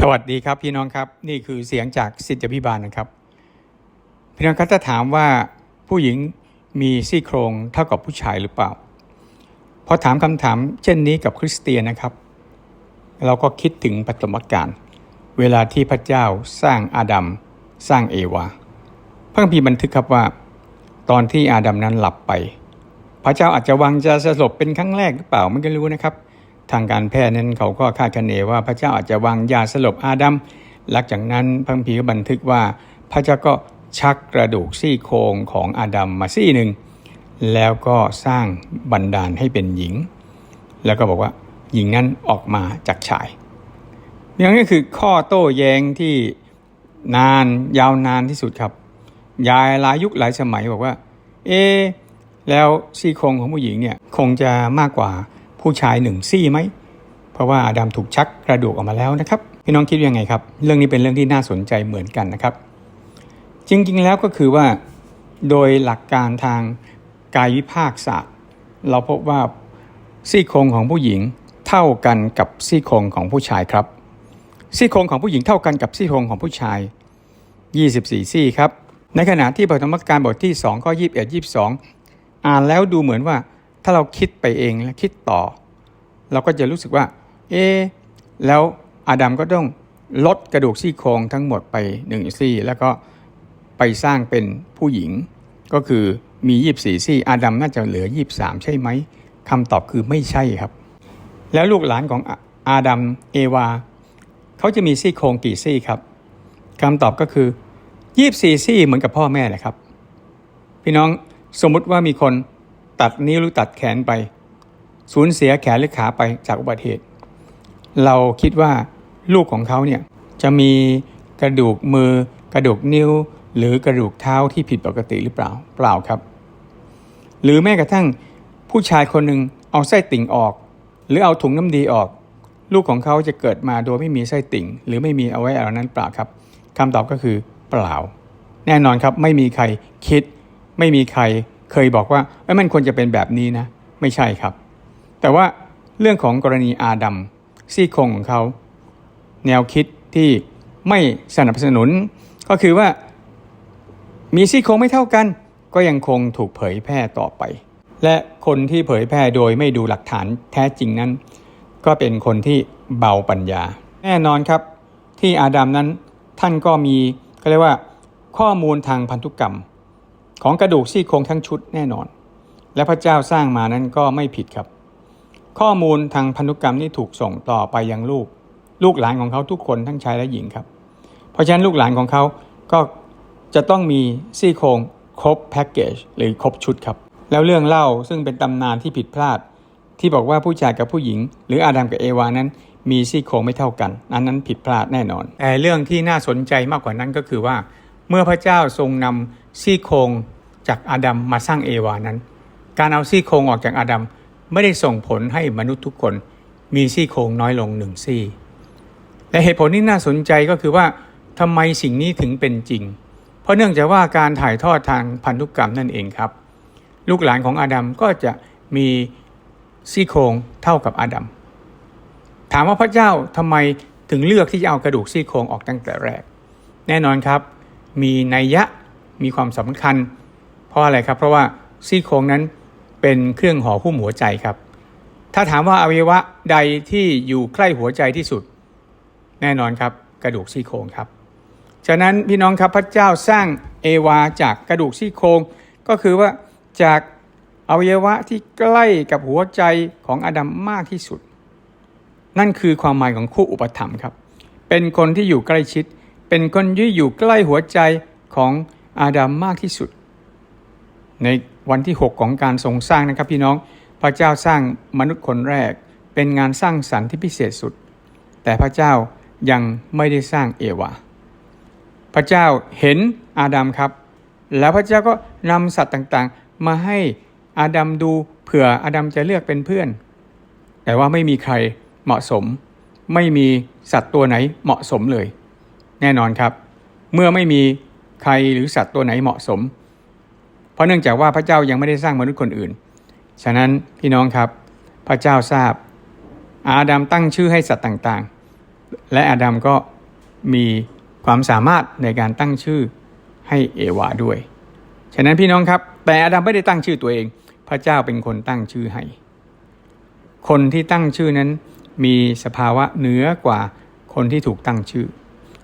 สวัสดีครับพี่น้องครับนี่คือเสียงจากสิทธิพิบาลนะครับ พี่น้องครับถ้าถามว่าผู้หญิงมีซี่โครงเท่ากับผู้ชายหรือเปล่าพอถามคำถามเช่นนี้กับคริสเตียนนะครับ เราก็คิดถึงปฐมกาลเวลาที่พระเจ้าสร้างอาดัมสร้างเอวาพระคัมภีร์บันทึกครับว่า ตอนที่อาดัมนั้นหลับไป พระเจ้าอาจจะวางยาสลบเป็นครั้งแรกหรือเปล่าไม่ก็รู้นะครับ ทางการแพทย์นั้นเขาก็คาดคะเนว่าพระเจ้าอาจจะวางยาสลบอาดัมหลังจากนั้นพระคัมภีก็บันทึกว่าพระเจ้าก็ชักกระดูกซี่โครงของอาดัมมาซี่หนึ่งแล้วก็สร้างบันดาลให้เป็นหญิง แล้วก็บอกว่าหญิงนั้นออกมาจากชายอย่างนี้คือข้อโต้แย้งที่นานยาวนานที่สุดครับ ยายหลายยุคหลายสมัยบอกว่า เอ แล้วซี่โครงของผู้หญิงเนี่ยคงจะมากกว่า ผู้ชายหนึ่งซี่ไหม เพราะว่าอาดัมถูกชักกระดูกออกมาแล้วนะครับ พี่น้องคิดยังไงครับ เรื่องนี้เป็นเรื่องที่น่าสนใจเหมือนกันนะครับ จริงๆแล้วก็คือว่าโดยหลักการทางกายวิภาคศาสตร์ เราพบว่าซี่โครงของผู้หญิงเท่ากันกับซี่โครงของผู้ชายครับ ซี่โครงของผู้หญิงเท่ากันกับซี่โครงของผู้ชาย 24 ซี่ครับ ในขณะที่ปฐมกาลบทที่2ข้อ21 22 อ่านแล้วดูเหมือนว่า ถ้าเราคิดไปเองและคิดต่อ เราก็จะรู้สึกว่า เอ๊แล้วอาดัมก็ต้องลดกระดูกซี่โครงทั้งหมดไปหนึ่งซี่ แล้วก็ไปสร้างเป็นผู้หญิง ก็คือมี24ซี่ อาดัมน่าจะเหลือ23ใช่ไหมคำตอบคือไม่ใช่ครับ แล้วลูกหลานของอาอาดัมเอวาเขาจะมีซี่โครงกี่ซี่ครับคำตอบก็คือ24ซี่เหมือนกับพ่อแม่เลยครับ พี่น้องสมมุติว่ามีคน ตัดนิ้วหรือตัดแขนไป สูญเสียแขนหรือขาไปจากอุบัติเหตุ เราคิดว่าลูกของเขาเนี่ยจะมีกระดูกมือกระดูกนิ้ว หรือกระดูกเท้าที่ผิดปกติหรือเปล่าเปล่าครับ หรือแม้กระทั่งผู้ชายคนหนึ่งเอาไส้ติ่งออก หรือเอาถุงน้ำดีออก ลูกของเขาจะเกิดมาโดยไม่มีไส้ติ่ง หรือไม่มีเอาไว้อะไรนั้นเปล่าครับคำตอบก็คือเปล่า แน่นอนครับไม่มีใครคิด ไม่มีใคร เคยบอกว่าเอ้มันควรจะเป็นแบบนี้นะ ไม่ใช่ครับ แต่ว่าเรื่องของกรณีอาดัมซี่โครงของเขา แนวคิดที่ไม่สนับสนุน ก็คือว่า มีซี่โครงไม่เท่ากัน ก็ยังคงถูกเผยแพร่ต่อไป และคนที่เผยแพร่โดยไม่ดูหลักฐานแท้จริงนั้น ก็เป็นคนที่เบาปัญญา แน่นอนครับที่อาดัมนั้นท่านก็มีเขาเรียกว่าข้อมูลทางพันธุกรรม ของกระดูกซี่โครงทั้งชุดแน่นอน และพระเจ้าสร้างมานั้นก็ไม่ผิดครับ ข้อมูลทางพันธุกรรมนี่ถูกส่งต่อไปยังลูก ลูกหลานของเขาทุกคนทั้งชายและหญิงครับ เพราะฉะนั้นลูกหลานของเขาก็จะต้องมีซี่โครงครบแพ็กเกจหรือครบชุดครับ แล้วเรื่องเล่าซึ่งเป็นตำนานที่ผิดพลาด ที่บอกว่าผู้ชายกับผู้หญิง หรืออาดัมกับเอวานั้น มีซี่โครงไม่เท่ากัน อันนั้นผิดพลาดแน่นอนแต่เรื่องที่น่าสนใจมากกว่านั้นก็คือว่า เมื่อพระเจ้าทรงนำซี่โครง จากอาดัมมาสร้างเอวานั้น การเอาซี่โครงออกจากอาดัมไม่ได้ส่งผลให้มนุษย์ทุกคนมีซี่โครงน้อยลงหนึ่งซี่ และเหตุผลที่น่าสนใจก็คือว่าทำไมสิ่งนี้ถึงเป็นจริง เพราะเนื่องจากว่าการถ่ายทอดทางพันธุกรรมนั่นเองครับ ลูกหลานของอาดัมก็จะมีซี่โครงเท่ากับอาดัม ถามว่าพระเจ้าทำไมถึงเลือกที่จะเอากระดูกซี่โครงออกตั้งแต่แรก แน่นอนครับ มีนัยยะมีความสำคัญ เพราะอะไรครับ เพราะว่าซี่โครงนั้นเป็นเครื่องห่อหุ้มหัวใจครับ ถ้าถามว่าอวัยวะใดที่อยู่ใกล้หัวใจที่สุด แน่นอนครับ กระดูกซี่โครงครับ ฉะนั้นพี่น้องครับพระเจ้าสร้างเอวาจากกระดูกซี่โครงก็คือว่าจากอวัยวะที่ใกล้กับหัวใจของอาดัมมากที่สุด นั่นคือความหมายของคู่อุปถัมภ์ครับ เป็นคนที่อยู่ใกล้ชิด เป็นคนที่อยู่ใกล้หัวใจของอาดัมมากที่สุด ในวันที่ 6 ของการทรงสร้างนะครับพี่น้อง พระเจ้าสร้างมนุษย์คนแรก เป็นงานสร้างสรรค์ที่พิเศษสุด แต่พระเจ้ายังไม่ได้สร้างเอวา พระเจ้าเห็นอาดัมครับ แล้วพระเจ้าก็นำสัตว์ต่างๆ มาให้อาดัมดูเผื่ออาดัมจะเลือกเป็นเพื่อน แต่ว่าไม่มีใครเหมาะสม ไม่มีสัตว์ตัวไหนเหมาะสมเลย แน่นอนครับ เมื่อไม่มีใครหรือสัตว์ตัวไหนเหมาะสม เพราะเนื่องจากว่าพระเจ้ายังไม่ได้สร้างมนุษย์คนอื่น ฉะนั้นพี่น้องครับ พระเจ้าทราบ อาดัมตั้งชื่อให้สัตว์ต่างๆ และอาดัมก็มีความสามารถในการตั้งชื่อให้เอวาด้วย ฉะนั้นพี่น้องครับ แต่อาดัมไม่ได้ตั้งชื่อตัวเอง พระเจ้าเป็นคนตั้งชื่อให้ คนที่ตั้งชื่อนั้นมีสภาวะเหนือกว่าคนที่ถูกตั้งชื่อ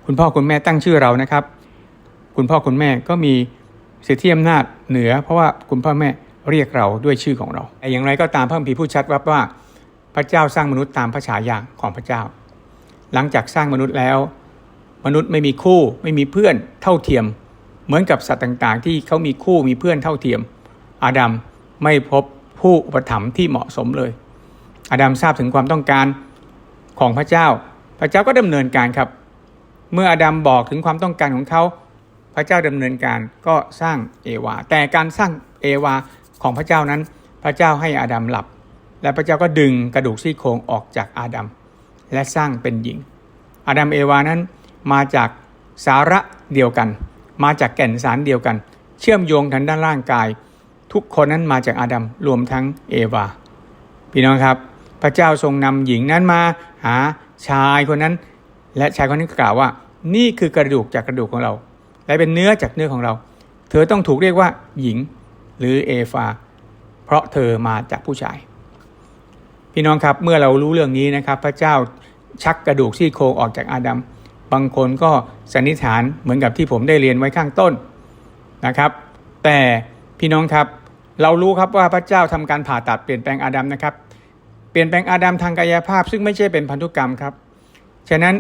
คุณพ่อคุณแม่ตั้งชื่อเรานะครับ คุณพ่อคุณแม่ก็มี สิทธิอำนาจเหนือ เพราะว่าคุณพ่อแม่เรียกเราด้วยชื่อของเราแต่อย่างไรก็ตามพระคัมภีร์พูดชัดว่าพระเจ้าสร้างมนุษย์ตามพระฉายาของพระเจ้า หลังจากสร้างมนุษย์แล้ว มนุษย์ไม่มีคู่ไม่มีเพื่อนเท่าเทียม เหมือนกับสัตว์ต่างๆ ที่เขามีคู่มีเพื่อนเท่าเทียม อาดัมไม่พบผู้อุปถัมภ์ที่เหมาะสมเลย อาดัมทราบถึงความต้องการของพระเจ้า พระเจ้าก็ดำเนินการครับ เมื่ออาดัมบอกถึงความต้องการของเขา พระเจ้าดำเนินการก็สร้างเอวา แต่การสร้างเอวาของพระเจ้านั้น พระเจ้าให้อาดัมหลับ และพระเจ้าก็ดึงกระดูกซี่โครงออกจากอาดัมและสร้างเป็นหญิง อาดัมเอวานั้นมาจากสาระเดียวกัน มาจากแก่นสารเดียวกัน เชื่อมโยงทางด้านร่างกาย ทุกคนนั้นมาจากอาดัมรวมทั้งเอวา พี่น้องครับ พระเจ้าทรงนำหญิงนั้นมาหาชายคนนั้น และชายคนนั้นกล่าวว่า นี่คือกระดูกจากกระดูกของเรา และเป็นเนื้อจากเนื้อของเรา เธอต้องถูกเรียกว่าหญิงหรือเอฟา เพราะเธอมาจากผู้ชาย พี่น้องครับเมื่อเรารู้เรื่องนี้นะครับ พระเจ้าชักกระดูกซี่โครงออกจากอาดัมบางคนก็สันนิษฐานเหมือนกับที่ผมได้เรียนไว้ข้างต้นนะครับ แต่พี่น้องครับเรารู้ครับว่าพระเจ้าทำการผ่าตัดเปลี่ยนแปลงอาดัมนะครับ เปลี่ยนแปลงอาดัมทางกายภาพซึ่งไม่ใช่เป็นพันธุกรรมครับ ฉะนั้น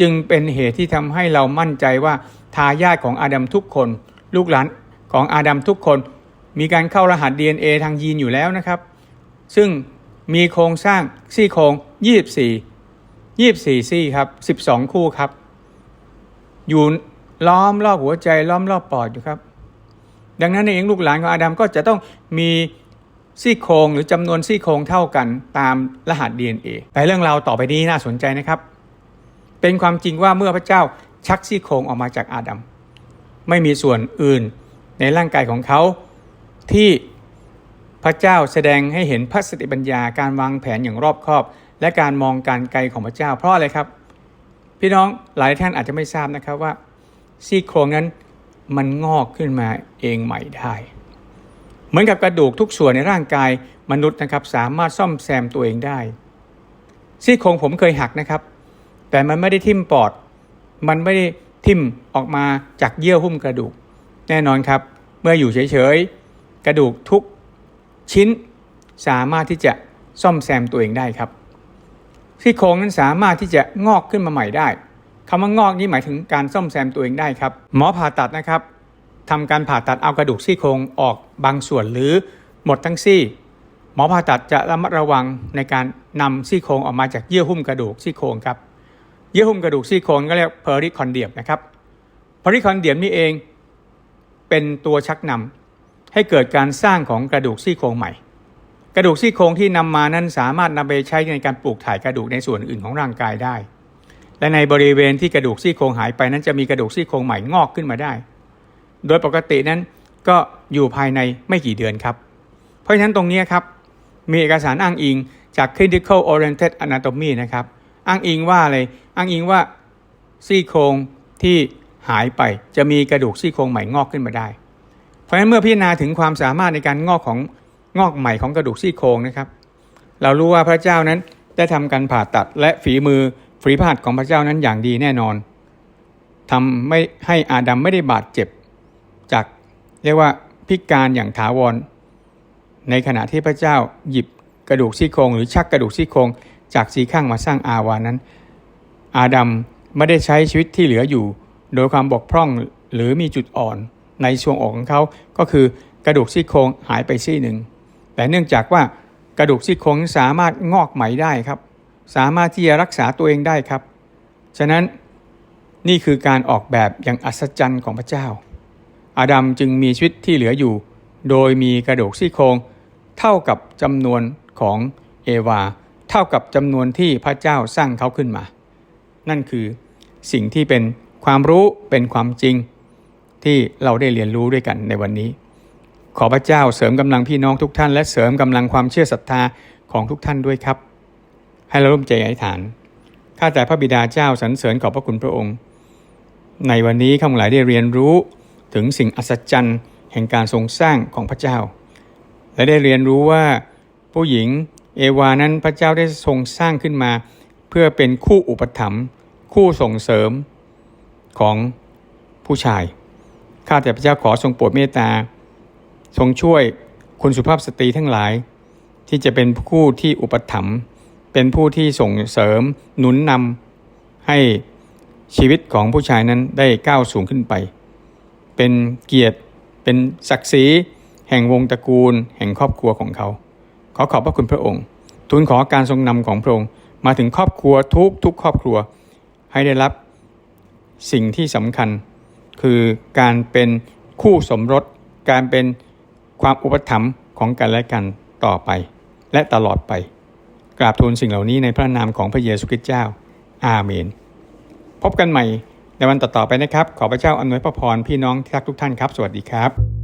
จึงเป็นเหตุที่ทำให้เรามั่นใจว่าทายาทของอาดัมทุกคน ลูกหลานของอาดัมทุกคน มีการเข้ารหัส DNA ทางยีนอยู่แล้วนะครับ ซึ่งมีโครงสร้างซี่โครง 24 24 ซี่ครับ 12 คู่ครับ อยู่ล้อมรอบหัวใจล้อมรอบปอดอยู่ครับ ดังนั้นเองลูกหลานของอาดัมก็จะต้องมีซี่โครงหรือจำนวนซี่โครงเท่ากันตามรหัส DNA แต่เรื่องราวต่อไปนี้น่าสนใจนะครับ เป็นความจริงว่าเมื่อพระเจ้าชักซี่โครงออกมาจากอาดัมไม่มีส่วนอื่นในร่างกายของเขาที่พระเจ้าแสดงให้เห็นพระสติปัญญาการวางแผนอย่างรอบคอบ และการมองการไกลของพระเจ้า เพราะอะไรครับ พี่น้องหลายท่านอาจจะไม่ทราบนะครับว่าซี่โครงนั้นมันงอกขึ้นมาเองใหม่ได้ เหมือนกับกระดูกทุกส่วนในร่างกายมนุษย์นะครับ สามารถซ่อมแซมตัวเองได้ซี่โครงผมเคยหักนะครับ แต่มันไม่ได้ทิ่มปอด มันไม่ได้ทิ่มออกมาจากเยื่อหุ้มกระดูก แน่นอนครับ เมื่ออยู่เฉยๆ กระดูกทุกชิ้นสามารถที่จะซ่อมแซมตัวเองได้ครับซี่โครงนั้นสามารถที่จะงอกขึ้นมาใหม่ได้คำว่างอกนี้หมายถึงการซ่อมแซมตัวเองได้ครับ หมอผ่าตัดนะครับทำการผ่าตัดเอากระดูกซี่โครงออกบางส่วนหรือหมดทั้งซี่ หมอผ่าตัดจะระมัดระวังในการนำซี่โครงออกมาจากเยื่อหุ้มกระดูกซี่โครงครับ เยื่อหุ้มกระดูกซี่โครงก็เรียกเพอริคอนเดียมนะครับเพอริคอนเดียมนี่เองเป็นตัวชักนำให้เกิดการสร้างของกระดูกซี่โครงใหม่ กระดูกซี่โครงที่นำมานั้นสามารถนำไปใช้ในการปลูกถ่ายกระดูกในส่วนอื่นของร่างกายได้ และในบริเวณที่กระดูกซี่โครงหายไปนั้นจะมีกระดูกซี่โครงใหม่งอกขึ้นมาได้ โดยปกตินั้นก็อยู่ภายในไม่กี่เดือนครับ เพราะฉะนั้นตรงนี้ครับมีเอกสารอ้างอิงจาก Clinical Oriented Anatomy นะครับ อ้างอิงว่าอะไรอ้างอิงว่าซี่โครงที่หายไปจะมีกระดูกซี่โครงใหม่งอกขึ้นมาได้ เพราะฉะนั้นเมื่อพิจารณาถึงความสามารถในการงอกของงอกใหม่ของกระดูกซี่โครงนะครับ เรารู้ว่าพระเจ้านั้นได้ทำการผ่าตัดและฝีมือฝีพระหัตถ์ของพระเจ้านั้นอย่างดีแน่นอนทำไม่ให้อาดัมไม่ได้บาดเจ็บ จากเรียกว่าพิการอย่างถาวร ในขณะที่พระเจ้าหยิบกระดูกซี่โครงหรือชักกระดูกซี่โครง จากสีข้างมาสร้างอาวานั้น อาดัมไม่ได้ใช้ชีวิตที่เหลืออยู่ โดยความบกพร่องหรือมีจุดอ่อน ในช่วงอกของเขาก็คือกระดูกซี่โครงหายไปซี่หนึ่ง แต่เนื่องจากว่ากระดูกซี่โครงสามารถงอกใหม่ได้ครับ สามารถที่จะรักษาตัวเองได้ครับ ฉะนั้นนี่คือการออกแบบอย่างอัศจรรย์ของพระเจ้า อาดัมจึงมีชีวิตที่เหลืออยู่ โดยมีกระดูกซี่โครงเท่ากับจำนวนของเอวา ท่ากับจำนวนที่พระเจ้าสร้างเขาขึ้นมา นั่นคือสิ่งที่เป็นความรู้เป็นความจริงที่เราได้เรียนรู้ด้วยกันในวันนี้ ขอพระเจ้าเสริมกำลังพี่น้องทุกท่าน และเสริมกำลังความเชื่อศรัทธาของทุกท่านด้วยครับ ให้เราร่วมใจอธิษฐานข้าแต่พระบิดาเจ้าสรรเสริญขอบพระคุณพระองค์ ในวันนี้ข้าพเจ้าได้เรียนรู้ถึงสิ่งอัศจรรย์แห่งการทรงสร้างของพระเจ้า และได้เรียนรู้ว่าผู้หญิง เอวานั้นพระเจ้าได้ทรงสร้างขึ้นมา เพื่อเป็นคู่อุปถัมภ์คู่ส่งเสริมของผู้ชาย ข้าแต่พระเจ้าขอทรงโปรดเมตตา ทรงช่วยคุณสุภาพสตรีทั้งหลาย ที่จะเป็นผู้ที่อุปถัมภ์เป็นผู้ที่ส่งเสริมหนุนนำให้ชีวิตของผู้ชายนั้นได้ก้าวสูงขึ้นไป เป็นเกียรติเป็นศักดิ์ศรีแห่งวงตระกูล แห่งครอบครัวของเขา ขอขอบพระคุณพระองค์ ทูลขอการทรงนำของพระองค์ มาถึงครอบครัวทุกทุกครอบครัว ให้ได้รับสิ่งที่สำคัญ คือการเป็นคู่สมรส การเป็นความอุปถัมภ์ของกันและกันต่อไป และตลอดไป กราบทูลสิ่งเหล่านี้ในพระนามของพระเยซูคริสต์เจ้า อาเมน พบกันใหม่ในวันต่อๆไปนะครับ ขอพระเจ้าอำนวยพระพรพี่น้องทักทุกท่านครับ สวัสดีครับ